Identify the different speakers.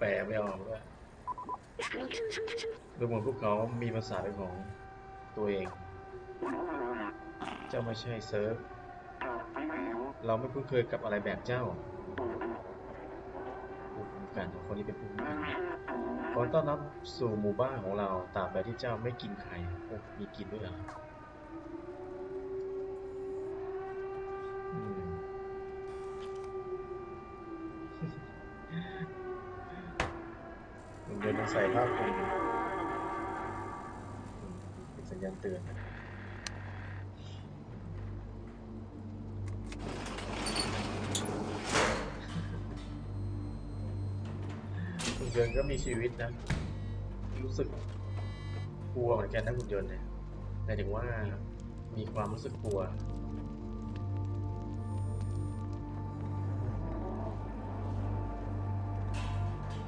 Speaker 1: แปลไม่ออกด้วยดูเหมือนพวกเขามีภาษาเป็นของตัวเอง เจ้าไม่ใช่เซิร์ฟ เราไม่คุ้นเคยกับอะไรแบบเจ้าผู้คุ้มกันของคนนี้เป็นผู้คุ้มกันขอต้อนรับสู่หมู่บ้านของเราตราบใดที่เจ้าไม่กินใครมีกินด้วยเหรออืม มัน เดินต้องใส่ผ้าคลุมเป็นสัญญาณเตือนนะคุณยนต์ก็มีชีวิตนะ รู้สึกกลัวเหมือนกันนะคุณยนต์เนี่ยแต่ถึงว่ามีความรู้สึกกลัว